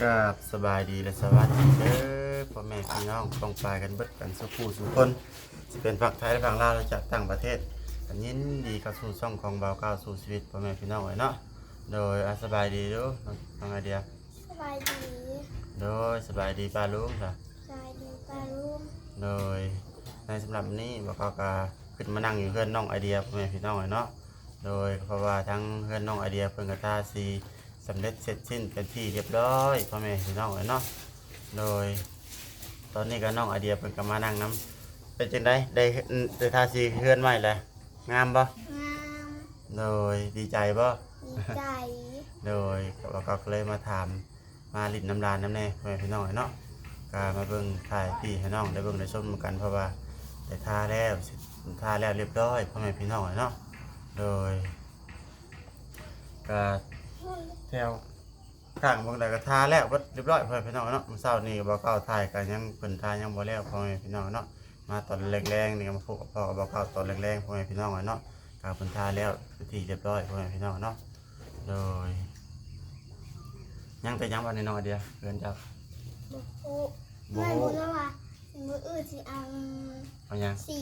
ครับสบายดีและสวัสดีเด้อพ่อแม่พี่น้องต้องปลายกันเบิดกันสุขผู้สุขคนสิเป็นฝั่งไทยและฝั่งลาวและจากต่างประเทศกันยินดีกับสู่ช่องของเบาเก้าวสู่ชีวิตพ่อแม่พี่น้องไว้เนาะโดยอาสบายดีเด้อน้องน้องไอเดียสบายดีโดยสบายดีป้าลุงค่ะสบายดีปลาลูกโดยในสำหรับนี้เบาเก้าวก็ขึ้นมานั่งอยู่เพื่อนน้องไอเดียพ่อแม่พี่น้องไว้เนาะโดยเพราะว่าทั้งเพื่อนน้องไอเดียเพิ่นกระตาสี สำเร็จเสร็จสิ้นเป็นที่เรียบร้อยพ่อแม่พี่น้องไว้เนาะโดย ตอนนี้ก็น้องไอเดียเป็นกำมานั่งน้ำเป็นจังไดได้ได้ทาสีเฮือนใหม่เลยงามบ่งามโดยดีใจบ่ดีใจโดยก็ก็เลยมาถามมาลิ้นน้ำลานน้ำแน่พ่อแม่พี่น้องเนาะก็มาเบิ่งถ่ายพี่ให้น้องได้เบิ่งได้ชมกันเพราะว่าได้ทาแล้วสิทาแล้วเรียบร้อยพ่อแม่พี่น้องเนาะโดยก็ แถวข้างเบางใดก็ทาแล้วเบิดเรียบร้อยพ่อแม่พี่น้องเนาะมื้อเช้านี้ก็บ่เก้าถ่ายก็ยังเพิ่นทายังบ่แล้วพ่อแม่พี่น้องเนาะมาตอนแรงๆนี่ก็มาพบกับพ่อกับบ่เก้าตอนแรงๆพ่อแม่พี่น้องเนาะก็เพิ่นทาแล้วเป็นที่เรียบร้อยพ่อแม่พี่น้องเนาะโดยยังแต่ยังวันนี้น้องไอเดียเกินจับบุกโอโบ้ไม่บุญแล้วว่ะมืออื่นสิเอาเอายังสี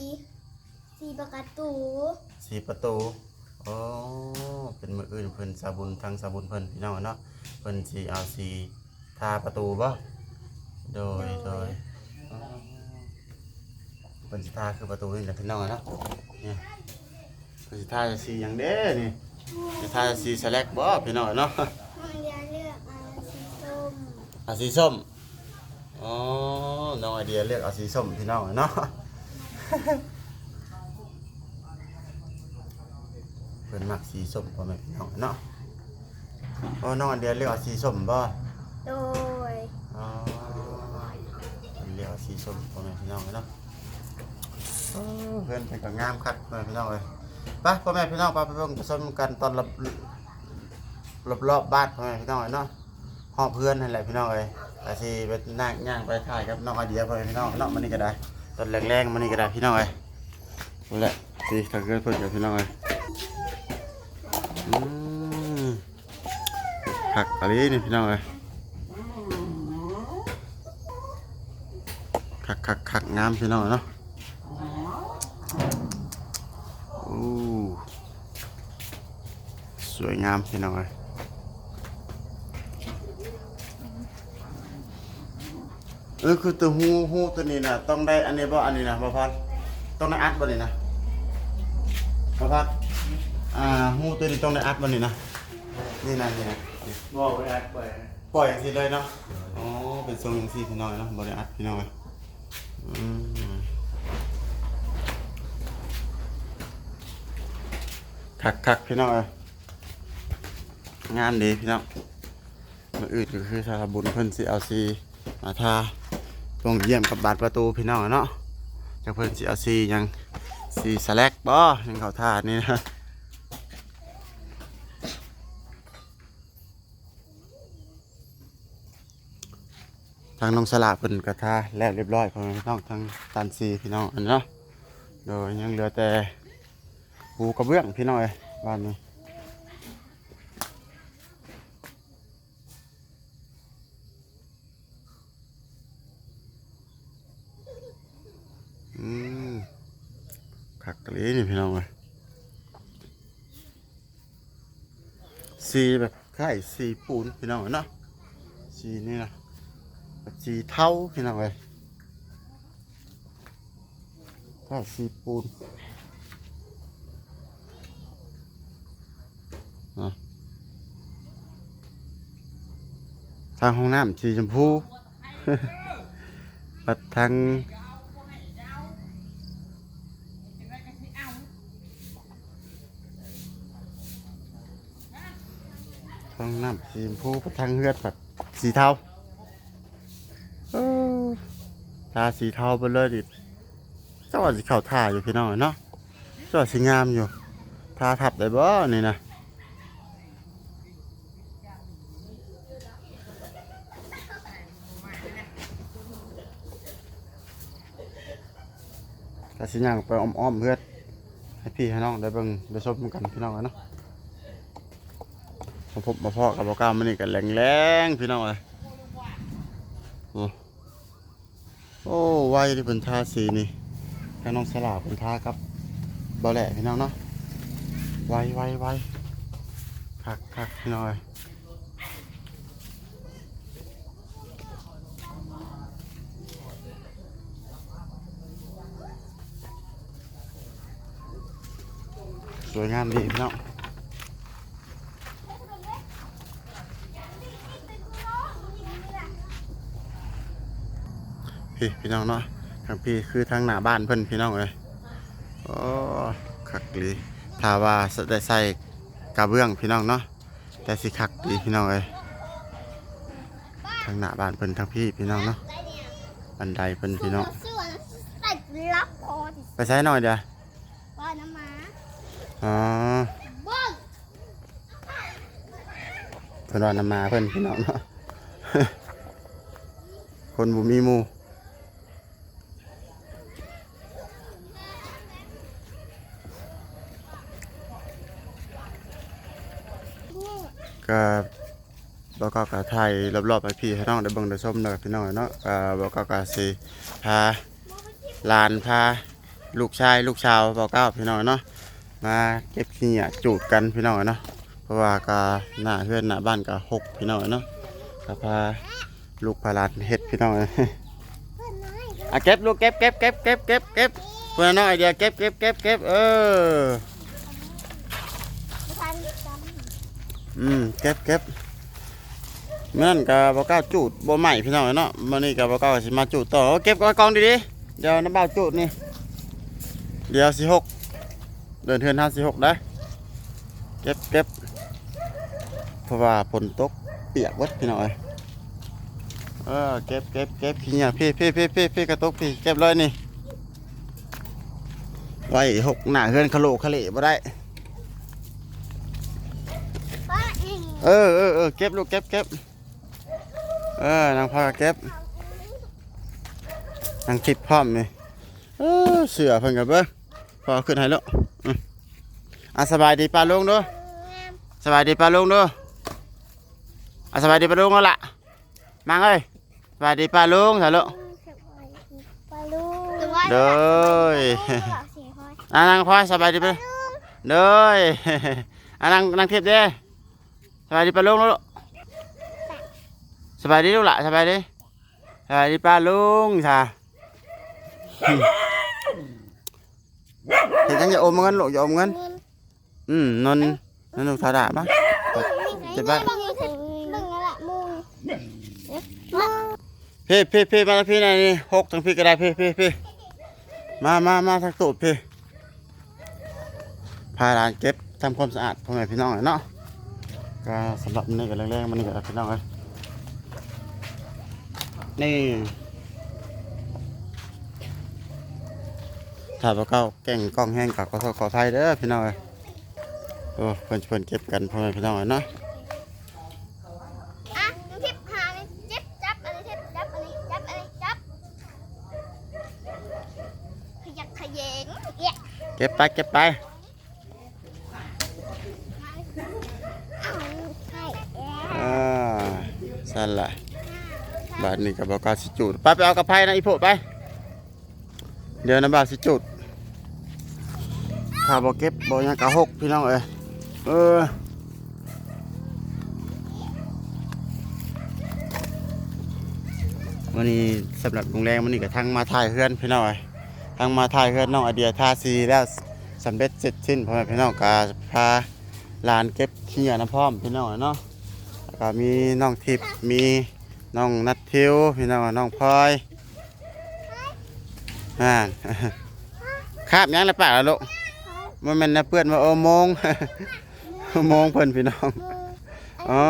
สีปากกาตูสีประตู โอ้เป็นมืออื่นเพิ่นสาบุญทางสาบุญเพิ่นพี่น้องเนาะเพิ่นสีเอาสีทาประตูบ่โดยโดยอ๋อเพิ่นสิทาคือประตูนี่แหละพี่น้องเนาะเนี่ยเพิ่นสิทาสีหยังเด้นี่สิทาสีสแลกบ่พี่น้องเนาะมันเรียนเลือกเอาสีส้มเอาสีส้มอ๋อน้องไอเดียเลือกเอาสีส้มพี่น้องเนาะ พิ่นมักสีส้มพ่อแม่พี่น้องเนาะอ๋อน้องไอเดียเลือกเอาสีส้มบ่โดยอ๋อเพิ่นเลือกเอาสีส้มพ่อแม่พี่น้องเนาะเออเพิ่นเป็นก็งามคักพ่อแม่พี่น้องเลยไปพ่อแม่พี่น้องไปไปเบิ่งผสมกันตอนรอบรอบรอบๆบ้านพ่อแม่พี่น้องเนาะห้องเพื่อนนั่นแหละพี่น้องเอ้ยแต่ที่ไปนั่งย่างไปถ่ายกับน้องไอเดียพ่อแม่พี่น้องเนาะมันนี่ก็ได้ตอนแรงๆมันนี่ก็ได้พี่น้องเอ้ยนั่นแหละสิถ้าเกิดเพิ่นกับพี่น้องเอ้ยอืม ผักอะไรนี่พี่น้องเอ้ยคักคักคักงามพี่น้องเนาะอู้สวยงามพี่น้องเอ้ยเออคือตัวหูหูตัวนี้นะต้องได้อันนี้บ่อันนี้นะบ่พัดต้องได้อัดบ่นี่นะบ่พัด อ่าหูตัวนี้ต้องได้อัดบ่นี่นะนี่นะนี่นะนี่บอกไปอัดไปปล่อยอย่างนี้เลยเนาะอ๋อเป็นทรงอย่างนี้พี่น้อยเนาะบ่ได้อัดพี่น้อยอืมคักคักพี่น้อยงามดีพี่น้องมืออื่นก็คือสารบุญเพิ่นสิเอาสีมาทาลงเยี่ยมกับบาดประตูพี่น้องอะเนาะจากเพิ่นสิเอาซีหยังซีสแลกบ่ยังเขาท่านี่นะ ทางน้องสลาเพิ่นกระทาแล้วเรียบร้อยพ่อแม่พี่น้องทางตันซีพี่น้องอันเนาะโดยยังเหลือแต่ปูกระเบื้องพี่น้องเอ้ยบ้านนี้อืมขักกะลีนี่พี่น้องเอ้ยสีแบบคล้ายสีปูนพี่น้องเอ้ยเนาะสีนี่นะ สีเทาพี่น้องเอ้ยคล้ายสีปูนเนาะทางห้องน้ำสีชมพูปัดทางทางน้ำสีชมพูไปทางเลือดแบบสีเทาเออ ทาสีเทาไปเลยดิเจ้าว่าสีขาวทาอยู่พี่น้องเนาะเจ้าว่าสีงามอยู่ทาทับได้บ่นี่นะกาสีย่างไปอ้อมๆเพื่อให้พี่ให้น้องได้เบิ่งได้ชมกันพี่น้องเนาะมาพบมาพ่อกับบอกล้ามันนี่กันแรงๆพี่น้องเลย โอ้ไวที่เป็นทาสีนี่ทางน้องสลาเป็นทากับเบ่แหละพี่น้องเนาะไวไวไวคักคักพี่น้อยสวยงามดีพี่น้อง พี่พี่น้องเนาะทางพี่คือทางหน้าบ้านเพิ่นพี่น้องเลยโอ้คักดีถ้าว่าได้ใส่กระเบื้องพี่น้องเนาะแต่สิคักดีพี่น้องเลยทางหน้าบ้านเพิ่นทางพี่พี่น้องเนาะบันไดเพิ่นพี่น้องเสื้อใส่รับคอดิไปใช้หน่อยเดียวว่าน้ำหมาอ๋อเบิ้งเพิ่นว่านำมาเพิ่นพี่น้องเนาะคนบุมีหมู่ ก็บอกก็กะไทยรอบๆไปพี่ให้น้องได้เบิ่งได้ชมเด้อพี่น้องเนาะก็บอกก็กะสิพาหลานพาลูกชายลูกชาวบอกก้าพี่น้องเนาะมาเก็บขี้ยจูดกันพี่น้องเนาะเพราะว่ากะหน้าเพื่อนหน้าบ้านกะหกพี่น้องเนาะก็พาลูกพาหลานเฮ็ดพี่น้องเพื่อนน้อยอะเก็บลูกเก็บเก็บเก็บเก็บเก็บเก็บเพื่อนน้องไอเดียเก็บเก็บเก็บเก็บเออ ไม่ทันจ อืม เก็บเก็บเมื่อนั้นก็บอกก้าจูดบ่ใหม่พี่น้องเนาะมื่อนี้ก็บอกก้าสิมาจูดต่อเอาเก็บกองดีๆเดี๋ยวน้ำเบาจูดนี่เดี๋ยวสิหกเดินเทือนห้าสิหกได้เก็บเก็บเพราะว่าฝนตกเปียกวัดพี่น้องเอ้ยเออเก็บเก็บเก็บพี่เนี่ยพี่พี่พี่พี่พี่กระตุกพี่เก็บเลยนี่ไว้หกหน้าเฮือนขะโหลขะเล่บ่ได้ำป้า เองเออเออเออเก็บลูกเก็บเก็บเออนางพาเก็บนางคิดพร้อมนี่เออเสือเพิ่นกับเบิ้งพอขึ้นให้แล้วอืมอะสบายดีป้าลุงเด้อสบายดีป้าลุงเด้ออะสบายดีป้าลุงแล้วล่ะมาเอ้ยสบายดีป้าลุงถ่ายลูกไปลูกเด้ออะนางพลอยสบายดีป้าเด้ออะนางนางเทียบเด้อส บายดีป้าลุงลูกสบายดีลูกล่ะสบายดีสบายดีป้าลุงค่ะเห็นจังอย่าอมเงินลูกอย่าอมเงินอืมนนนนลูกทาดาปะเจ็บปะมึงมึงละมึงมึงพี่พี่พี่มาทางพี่หนอยนี่หกทางพี่ก็ได้พี่พี่พี่มามามาทางตูดพี่พาหลานเก็บทำความสะอาดพ่อแม่พี่น้องหน่อยเนาะ ก็สำหรับมื้อนี้ก็แรงๆมันนี่ก็พี่น้องเลยนี่ถ้าพวกเก้าแก่งกล้องแห้งกับขอโทษขออภัยเด้อพี่น้องเอ้ยโอ้เพิ่นเพิ่นเก็บกันพ่อแม่พี่น้องเลยเนาะอะมึงทิพหาเลยจิ๊บจับอะไรทิพจับอะไรจับอะไรจับขยักขยเยงเอ๊ะเก็บไปเก็บไป เอาใช่เอ๊ะ อ่า สั่นละบาทนี้กับบอกาสิจูดไปไปเอากระไพนะอีโพไป เดี๋ยวนะบาทสิจูดถ้าบอเก็บบอกยังกะหกพี่น้องเอ้ยเออวันนี้สำหรับโรงแรมวันนี้ก็ทั้งมาถ่ายเฮือนพี่น้องเอ้ยทั้งมาถ่ายเฮือนน้องไอเดียทาซีแล้วสำเร็จเสร็จสิ้นพ่อแม่พี่น้องกาพาหลานเก็บขี้ยาน้ำพร้อมพี่น้องเนาะ ก็มีน้องทิพย์มีน้องนัททิวพี่น้องน้องพลอยอ่าคาบยังละปากละลูกมันเป็นนะเพื่อนว่าโอโมงโอโมงเพิ่นพี่น้องอ๋อ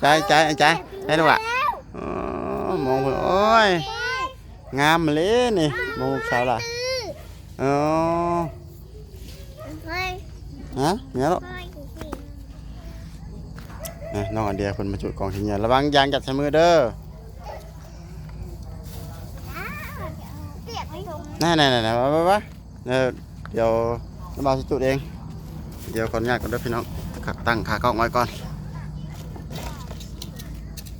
ใจใจใจใจลูกอะอ๋อมองเพิ่นโอ้ยงามมาเลยนี่มองสาวล่ะอ๋อเฮ้ยฮะเนี่ยลูกเฮ้ย นะน้องอันเดียเพิ่นมาจุดกองทิ้งยระวังยางจัดใส่มือเด้อนั่นนั่นนั่นวะวะเดี๋ยวเดี๋ยวน้ำบาสจุดเอง เดี๋ยวขออนุญาตก่อนเด้อพี่น้องขักตั้งขากล้องไว้ก่อน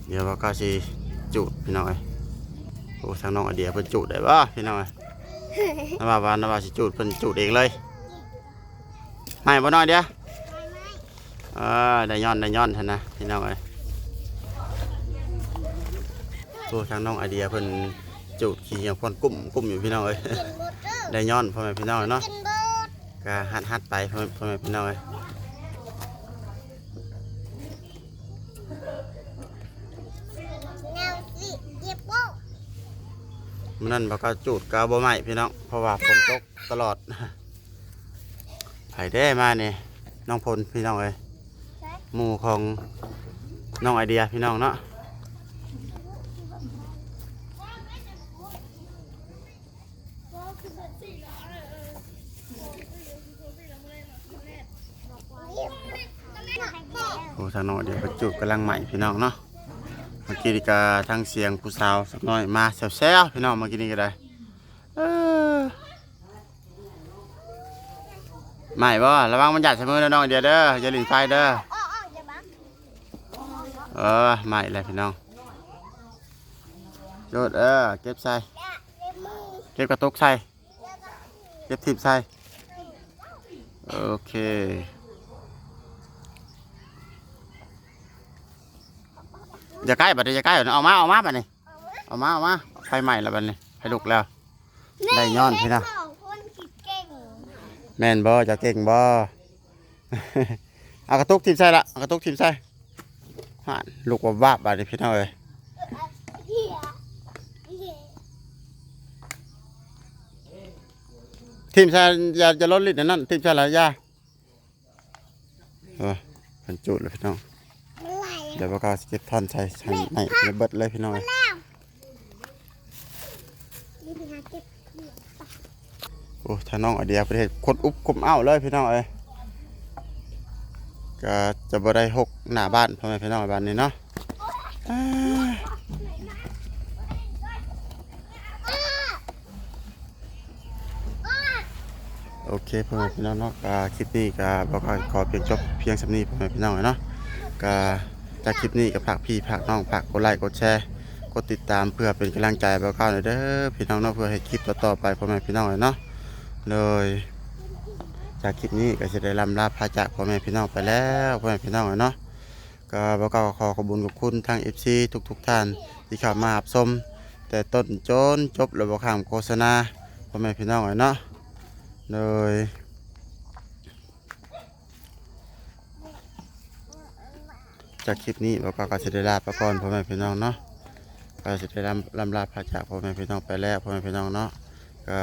เดี๋ยวว่าก็สิจุดพี่น้องเอ้ยอ้ทางน้องไอเดียเพิ่นจูดได้บ่พี่น้องเอ้ยนว่าว่านว่าสิจูดเพิ่นจูดเองเลยไม่บ่น้อยเดียว ออได้ย้อนได้ย้อนท่านนะพี่น้องเอ้ยโอ้ทางน้องไอเดียเพิ่นจูดขี้เหี่ยวพ่นกุ้มกุ้มอยู่พี่น้องเอ้ยได้ย้อนพ่อแม่พี่น้องเนาะกินบดก็หัดหัดไปพ่อแม่พ่อแม่พี่น้องเอ้ยมันนั่นบ่ก็จูดก็บ่ไหม้พี่น้องเพราะว่าฝนตกตลอดไผได้มาเนี่ยน้องพลพี่น้องเอ้ย หมู่ของน้องไอเดียพี่น้องเนาะโอ้ทางน้องเดียก็จูดกำลังใหม่พี่น้องเนาะเมื่อกี้นี่ก็ทางเสียงผู้สาวสักหน่อยมาแซวๆพี่น้องเมื่อกี้นี่ก็ได้ใหม่บ่ระวังมันหยัดใส่มือนะน้องเดียเด้ออย่าหลีนไฟเด้อ เออใหม่เลยพี่น้องจูดเออเก็บใส่เก็บกระตุกใส่เก็บทิพใส่โอเคอย่าใกล้บัดนี้อย่าใกล้เอามาเอามาบัดนี้เอามาเอามาไฟใหม่แล้วบัดนี้ไฟลุกแล้วได้ย้อนพี่นะสองแม่นบ่จะเก่งบ่เอากระตุกทิมใส่ละเอากระตุกทิมใส่ ฮะลูกว่าบ้าบาดนี้พี่น้องเอ้ยเหี้ยเหี้ยทิมใส่อย่าจะลดลิ้นอันนั่นทิมใส่ละอย่าเออเป็นจุดเลยพี่น้องมันไหลเดี๋ยวพวกเราสิเก็บท่อนใส่ใส่ในระเบิดเลยพี่น้องเอ้ยแล้วนี่เป็นหาเก็บโอ้ถ้าน้องไอเดียประเทศคนอุบคุมอ้าวเลยพี่น้องเอ้ย ก็จะบ่ได้หกหน้าบ้านพ่อแม่พี่น้องบ้านนี้เนาะโอเคพ่อแม่พี่น้องเนาะก็คลิปนี้ก็บอกว่าขอเพียงจบเพียงสำนี้พ่อแม่พี่น้องเนาะก็จากคลิปนี้ก็ฝากพี่ฝากน้องฝากกดไลค์กดแชร์กดติดตามเพื่อเป็นกำลังใจบอกเขาหน่อยเด้อพี่น้องเนาะเพื่อให้คลิปต่อๆไปพ่อแม่พี่น้องเนาะเลย จากคลิปนี้ก็จะได้ลำลาพาจากพ่อแม่พี่น้องไปแล้วพ่อแม่พี่น้องเนาะก็บอกกล่าวขอขอบคุญขอบคุณทาง FC ทุกๆท่านที่เข้ามารับชมแต่ต้นจนจบระบบข้ามโฆษณาพ่อแม่พี่น้องเนาะเลยจากคลิปนี้เราก็จะได้ลาไปก่อนพ่อแม่พี่น้องเนาะก็จะได้ลำลำลาพาจากพ่อแม่พี่น้องไปแล้วพ่อแม่พี่น้องเนาะก็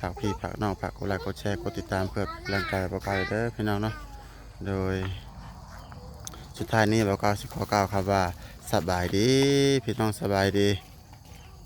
ฝากพี่ฝากน้องฝากกดไลค์กดแชร์กดติดตามเพื่อเป็นกำลังใจประกาเด้อพี่น้องเนาะโดย สุดท้ายนี้เราก็สิขอกล่าวครับว่าสบายดี พี่น้องสบายดี